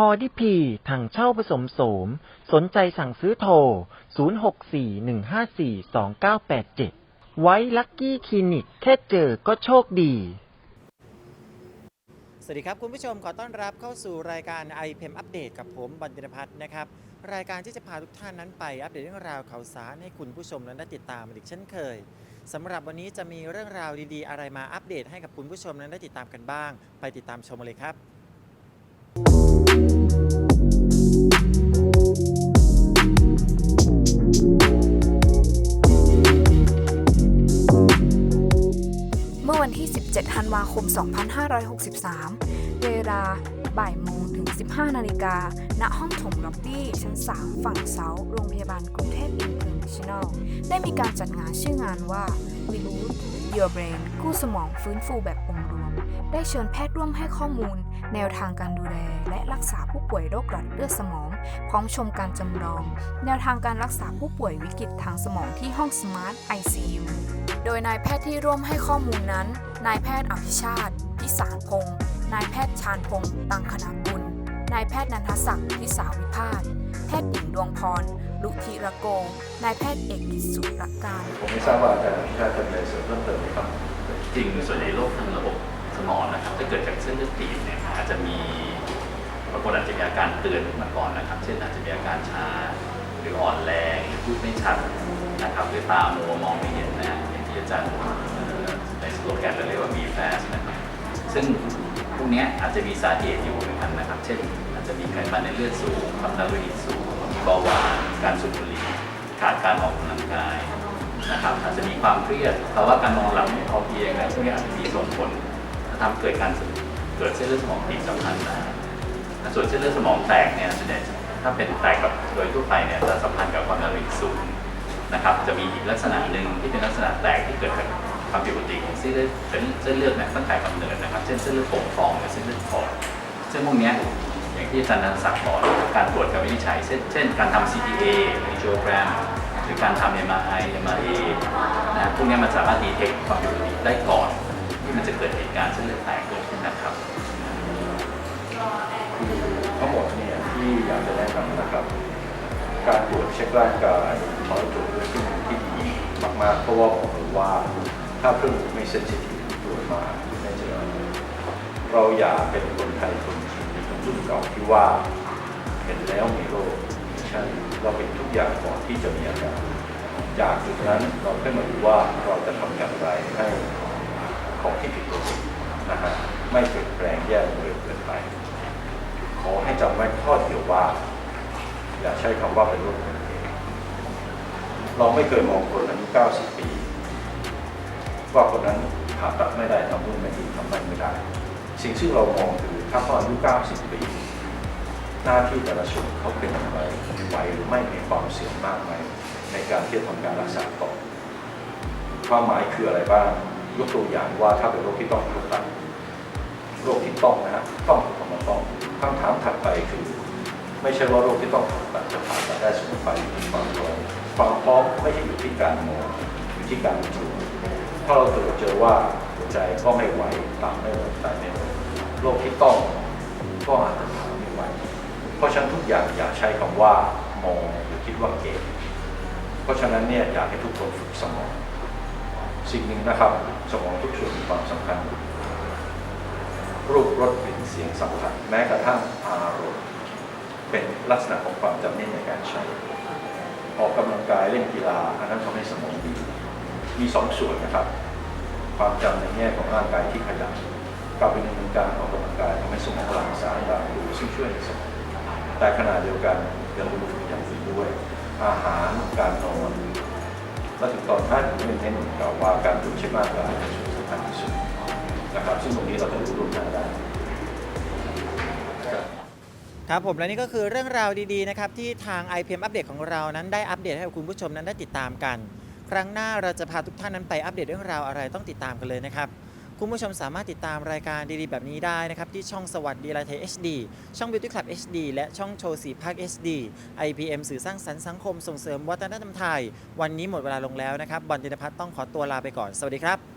คอดิพีถังเช่าผสมโสม สนใจสั่งซื้อโทร 0641542987 ไว้ลักกี้คลินิก แค่เจอก็โชคดี สวัสดีครับ คุณผู้ชมขอต้อนรับเข้าสู่รายการ i p m อัปเดตกับผมบันเดนพัฒน์นะครับ รายการที่จะพาทุกท่านนั้นไปอัปเดตเรื่องราวข่าวสารให้คุณผู้ชมนั้นได้ติดตามอีกเช่นเคยสำหรับวันนี้จะมีเรื่องราวดีๆ อะไรมาอัปเดตให้กับคุณผู้ชมนั้นได้ติดตามกันบ้าง ไปติดตามชมเลยครับ เมื่อวันที่ 17 ธันวาคม 2563 เวลาบ่ายโมงถึง 15 นาฬิกา ณ ห้องถงล็อบบี้ ชั้น 3 ฝั่งเซาโรงพยาบาลกรุงเทพอินเตอร์เนชั่นแนล ได้มีการจัดงานชื่องานว่า We Root Your Brain กู้สมองฟื้นฟูแบบองค์รวม ได้เชิญแพทย์ร่วมให้ข้อมูล แนวทางการดูแล และรักษาผู้ป่วยโรคหลอดเลือดสมอง พร้อมชมการจำลอง แนวทางการรักษาผู้ป่วยวิกฤตทางสมองที่ห้อง Smart ICU โดยนายแพทย์ที่ร่วมให้ข้อมูลนั้น นายแพทย์อภิชาติ พิสารพงศ์นายแพทย์ชาญพงศ์ตังคณากุล นายแพทย์นันทศักดิ์พิสาวิพาสแพทย์หญิงดวงพร ลุธีระโกนายแพทย์เอกกิจสุรการ ผมไม่ทราบว่าอาจารย์พิชาติจะมีอะไรเสริมเพิ่มเติมไหมครับ จริงส่วนใหญ่โรคทางระบบ สมองนะครับถ้าเกิดจากเส้นเลือดตีบเนี่ยอาจจะมีบางคนอาจจะมีอาการเตือนมาก่อนนะครับ เช่นอาจจะมีอาการชาหรืออ่อนแรงหรือพูดไม่ชัดนะครับหรือตามัวมองไม่เห็นนะอย่างที่อาจารย์ในสโลแกนเราเรียกว่ามีแฟสนะครับซึ่งพวกนี้อาจจะมีสาเหตุอยู่เหมือนกันนะครับ เช่น อาจจะมีไขมันในเลือดสูงความดันโลหิตสูงมีเบาหวานการสูบบุหรี่ขาดการออกกำลังกายนะครับอาจจะมีความเครียดภาวะการนอนหลับไม่พอเพียงอะไรพวกนี้อาจจะมีส่งผล ทำเกิดการเกิดเส้นเลือดสมองตีบสำคัญได้และส่วนเส้นเลือดสมองแตกเนี่ยส่วนใหญ่ถ้าเป็นแตกแบบโดยทั่วไปเนี่ยจะสัมพันธ์กับความดันโลหิตสูงนะครับจะมีอีกลักษณะหนึ่งที่เป็นลักษณะแตกที่เกิดจากความผิดปกติของเส้นเลือดเป็นเส้นเลือดเนี่ยตั้งแต่กำเนิดนะครับ เช่นเส้นเลือดโป่งพองหรือเส้นเลือดฝอยซึ่งพวกเนี้ยอย่างที่อาจารย์นันท์ศักดิ์บอกการตรวจการวินิจฉัยเช่น การทำ CTA หรือ angiogram หรือการทำ MRI MRA นะพวกนี้มันสามารถดีเทคความผิดปกติได้ก่อน มันจะเกิดเหตุการณ์เส้นเลือดแตกเกิดขึ้นนะครับทั้งหมดเนี่ยที่อยากจะแนะนำนะครับ การตรวจเช็คร่างกายขอให้ตรวจด้วยเครื่องมือที่ดีมากๆเพราะว่าบอกเลยว่าถ้าเครื่องมือไม่เซนซิทีฟตรวจมาไม่เจอเราอย่าเป็นคนไทยคนจีนคนรุ่นเก่าที่ว่าเห็นแล้วมีโรคไม่ใช่เราเป็นทุกอย่างก่อนที่จะมีอาการจากจุดนั้นเราค่อยมาดูว่าเราจะทำอย่างไรให้ ของที่ผิดปกตินะฮะไม่เปลี่ยนแปลงแย่ลงเร็วเกินไป ขอให้จำไว้ข้อเดียวว่า อย่าใช้คำว่าเป็นโรคเป็นเองเราไม่เคยมองคนอายุ90 ปี ว่าคนนั้นผ่าตัดไม่ได้ทำนู่นไม่ดีทำนั่นไม่ได้ สิ่งที่เรามองคือถ้าเขาอายุ90 ปี หน้าที่แต่ละส่วนเขาเป็นอย่างไรไหวหรือไม่มีความเสี่ยงมากไหมในการที่จะทำการรักษาต่อความหมายคืออะไรบ้าง ยกตัวอย่างว่าถ้าเป็นโรคที่ต้องผ่าตัดโรคที่ต้องนะฮะต้องคำว่าต้องคำถามถัดไปคือ ไม่ใช่ว่าโรคที่ต้องผ่าตัดจะผ่าตัดได้สมมติไปอยู่ที่ความพร้อมความพร้อมไม่ใช่อยู่ที่การมองอยู่ที่การตรวจถ้าเราตรวจเจอว่าหัวใจก็ไม่ไหวตับไม่ไหวไตไม่ไหวโรคที่ต้องก็อาจจะผ่าไม่ไหวเพราะฉะนั้นทุกอย่างอย่าใช้คำว่ามองหรือคิดว่าเก่งเพราะฉะนั้นเนี่ยอยากให้ทุกคนฝึกสมอง สิ่งหนึ่งนะครับ สมองทุกส่วนมีความสำคัญ รูปรสกลิ่นเสียงสัมผัสแม้กระทั่งอารมณ์เป็นลักษณะของความจำเป็นในการใช้ ออกกำลังกายเล่นกีฬาอันนั้นทำให้สมองดี มีสองส่วนนะครับ ความจำในแง่ของร่างกายที่ขยับกับเป็นงการออกกำลังกายทำให้สมองหลั่งสารต่างๆซึ่งช่วยในสมองแต่ขณะเดียวกันย่าลืมอย่างอื่นด้วย อาหารการนอน และถึงตอนท้ายผมยังเน้นกล่าวว่าการตรวจเช็คร่ากกายเป็นส่วนสำคัญที่สุดนะครับซึ่งตรงนี้เราจะรู้ร่วมกันได้ครับผมและนี่ก็คือเรื่องราวดีๆนะครับที่ทาง i p m อัปเดตของเรานั้นได้อัปเดตให้กับคุณผู้ชมนั้นได้ติดตามกัน ครั้งหน้าเราจะพาทุกท่านนั้นไปอัปเดตเรื่องราวอะไรต้องติดตามกันเลยนะครับ คุณผู้ชมสามารถติดตามรายการดีๆ แบบนี้ได้นะครับ ที่ช่องสวัสดีไลท์ไทย HD ช่อง Beauty Club HD และช่องโชว์สีภาค HD IPM สื่อสร้างสรรค์สังคมส่งเสริมวัฒนธรรมไทย วันนี้หมดเวลาลงแล้วนะครับบอลจินพัฒน์ต้องขอตัวลาไปก่อน สวัสดีครับ